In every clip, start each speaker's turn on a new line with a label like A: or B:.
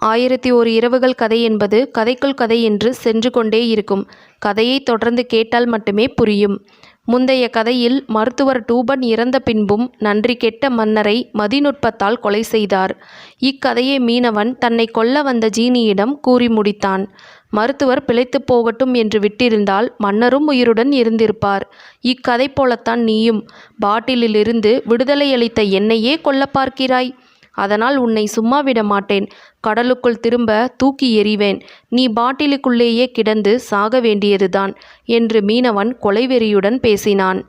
A: ஆயிரத்தி ஓர் இரவுகள் கதை என்பது கதைக்குள் கதை என்று சென்று கொண்டே இருக்கும். கதையை தொடர்ந்து கேட்டால் மட்டுமே புரியும். முந்தைய கதையில் மருத்துவர் டூபன் இறந்த பின்பும் நன்றி கெட்ட மன்னரை மதிநுட்பத்தால் கொலை செய்தார். இக்கதையை மீனவன் தன்னை கொல்ல வந்த ஜீனியிடம் கூறி முடித்தான். மருத்துவர் பிழைத்துப் போகட்டும் என்று விட்டிருந்தால் மன்னரும் உயிருடன் இருந்திருப்பார். இக்கதை போலத்தான் நீயும். பாட்டிலிலிருந்து விடுதலையளித்த என்னையே கொல்லப் பார்க்கிறாய்? அதனால் உன்னை சும்மா விட மாட்டேன். கடலுக்குள் திரும்ப தூக்கி எறிவேன். நீ பாட்டிலுக்குள்ளேயே கிடந்து சாக வேண்டியதுதான் என்று மீனவன் கொலைவெறியுடன் பேசினான்.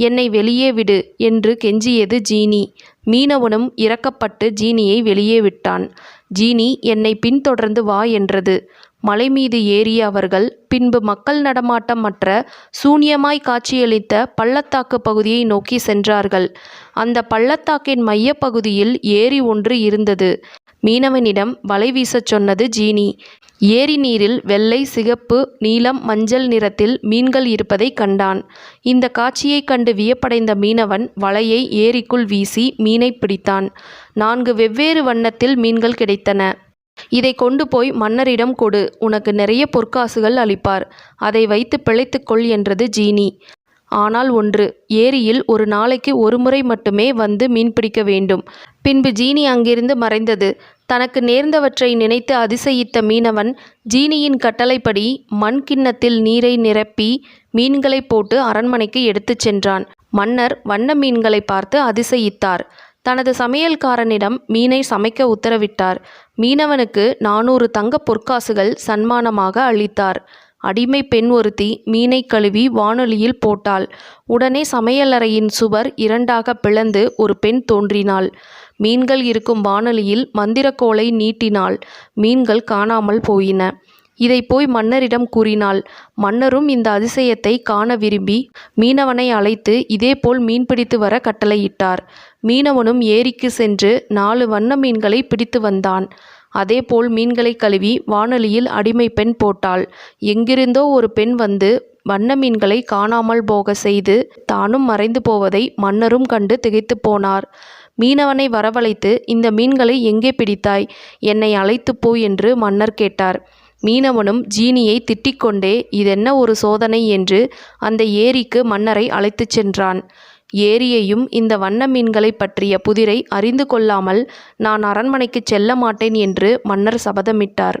A: என்னை வெளியே விடு என்று கெஞ்சியது ஜீனி. மீனவனும் இறக்கப்பட்டு ஜீனியை வெளியே விட்டான். ஜீனி என்னை பின்தொடர்ந்து வா என்றது. மலை மீது ஏறிய அவர்கள் பின்பு மக்கள் நடமாட்டமற்ற சூனியமாய் காட்சியளித்த பள்ளத்தாக்கு பகுதியை நோக்கி சென்றார்கள். அந்த பள்ளத்தாக்கின் மையப்பகுதியில் ஏரி ஒன்று இருந்தது. மீனவனிடம் வலை வீசச் சொன்னது ஜீனி. ஏரி நீரில் வெள்ளை சிகப்பு நீலம் மஞ்சள் நிறத்தில் மீன்கள் இருப்பதை கண்டான். இந்த காட்சியைக் கண்டு வியப்படைந்த மீனவன் வலையை ஏரிக்குள் வீசி மீனை பிடித்தான். நான்கு வெவ்வேறு வண்ணத்தில் மீன்கள் கிடைத்தன. இதை கொண்டு போய் மன்னரிடம் கொடு உனக்கு நிறைய பொற்காசுகள் அளிப்பார். அதை வைத்து பிழைத்துக்கொள் என்றது ஜீனி. ஆனால் ஒன்று ஏரியில் ஒரு நாளைக்கு ஒரு முறை மட்டுமே வந்து மீன் பிடிக்க வேண்டும். பின்பு ஜீனி அங்கிருந்து மறைந்தது. தனக்கு நேர்ந்தவற்றை நினைத்து அதிசயித்த மீனவன் ஜீனியின் கட்டளைப்படி மண் கிண்ணத்தில் நீரை நிரப்பி மீன்களை போட்டு அரண்மனைக்கு எடுத்துச் சென்றான். மன்னர் வண்ண மீன்களை பார்த்து அதிசயித்தார். தனது சமையல்காரனிடம் மீனை சமைக்க உத்தரவிட்டார். மீனவனுக்கு நானூறு தங்கப் பொற்காசுகள் சன்மானமாக அளித்தார். அடிமை பெண் ஒருத்தி மீனை கழுவி வானொலியில் போட்டாள். உடனே சமையலறையின் சுவர் இரண்டாக பிளந்து ஒரு பெண் தோன்றினாள். மீன்கள் இருக்கும் வானொலியில் மந்திரக்கோலை நீட்டினாள். மீன்கள் காணாமல் போயின. இதை போய் மன்னரிடம் கூறினாள் மன்னரும் இந்த அதிசயத்தை காண விரும்பி மீனவனை அழைத்து இதேபோல் மீன் பிடித்து வர கட்டளையிட்டார். மீனவனும் ஏரிக்கு சென்று நாலு வண்ண மீன்களை பிடித்து வந்தான். அதேபோல் மீன்களை கழுவி வானொலியில் அடிமை பெண் போட்டாள். எங்கிருந்தோ ஒரு பெண் வந்து வண்ண மீன்களை காணாமல் போக செய்து தானும் மறைந்து போவதை மன்னரும் கண்டு திகைத்து போனார். மீனவனை வரவழைத்து இந்த மீன்களை எங்கே பிடித்தாய்? என்னை அழைத்து போ என்று மன்னர் கேட்டார். மீனவனும் ஜீனியை திட்டிக்கொண்டே இதென்ன ஒரு சோதனை? என்று அந்த ஏரிக்கு மன்னரை அழைத்துச் சென்றான். ஏரியையும் இந்த வண்ண மீன்களை பற்றிய புதிரை அறிந்து கொள்ளாமல் நான் அரண்மனைக்கு செல்ல மாட்டேன் என்று மன்னர் சபதமிட்டார்.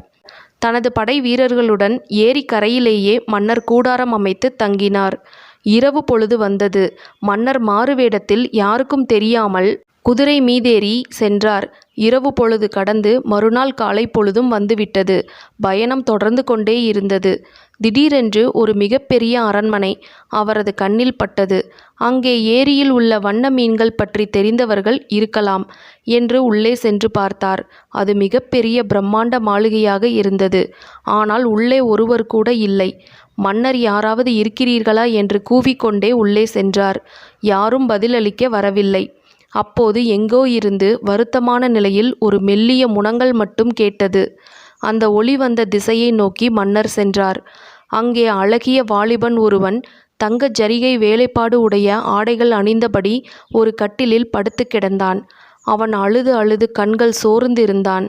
A: தனது படை வீரர்களுடன் ஏரி கரையிலேயே மன்னர் கூடாரம் அமைத்து தங்கினார். இரவு பொழுது வந்தது. மன்னர் மாறுவேடத்தில் யாருக்கும் தெரியாமல் குதிரை மீதேறி சென்றார். இரவு பொழுது கடந்து மறுநாள் காலை பொழுதும் வந்துவிட்டது. பயணம் தொடர்ந்து கொண்டே இருந்தது. திடீரென்று ஒரு மிகப்பெரிய அரண்மனை அவரது கண்ணில் பட்டது. அங்கே ஏரியில் உள்ள வண்ண மீன்கள் பற்றி தெரிந்தவர்கள் இருக்கலாம் என்று உள்ளே சென்று பார்த்தார். அது மிகப்பெரிய பிரம்மாண்ட மாளிகையாக இருந்தது. ஆனால் உள்ளே ஒருவர் கூட இல்லை. மன்னர் யாராவது இருக்கிறீர்களா என்று கூவிக்கொண்டே உள்ளே சென்றார். யாரும் பதிலளிக்க வரவில்லை. அப்போது எங்கோ இருந்து வருத்தமான நிலையில் ஒரு மெல்லிய முனங்கள் மட்டும் கேட்டது. அந்த ஒளி வந்த திசையை நோக்கி மன்னர் சென்றார். அங்கே அழகிய வாலிபன் ஒருவன் தங்க ஜரிகை வேலைப்பாடு உடைய ஆடைகள் அணிந்தபடி ஒரு கட்டிலில் படுத்து கிடந்தான். அவன் அழுது அழுது கண்கள் சோர்ந்திருந்தான்.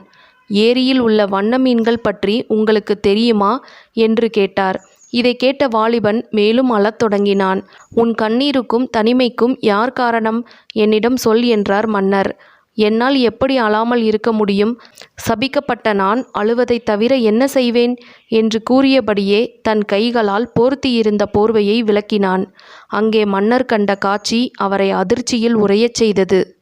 A: ஏரியில் உள்ள வண்ண மீன்கள் பற்றி உங்களுக்கு தெரியுமா? என்று கேட்டார். இதை கேட்ட வாலிபன் மேலும் அழத் தொடங்கினான். உன் கண்ணீருக்கும் தனிமைக்கும் யார் காரணம்? என்னிடம் சொல் என்றார் மன்னர். என்னால் எப்படி அழாமல் இருக்க முடியும்? சபிக்கப்பட்ட நான் அழுவதைத் தவிர என்ன செய்வேன்? என்று கூறியபடியே தன் கைகளால் போர்த்தியிருந்த போர்வையை விளக்கினான். அங்கே மன்னர் கண்ட காட்சி அவரை அதிர்ச்சியில் உறையச் செய்தது.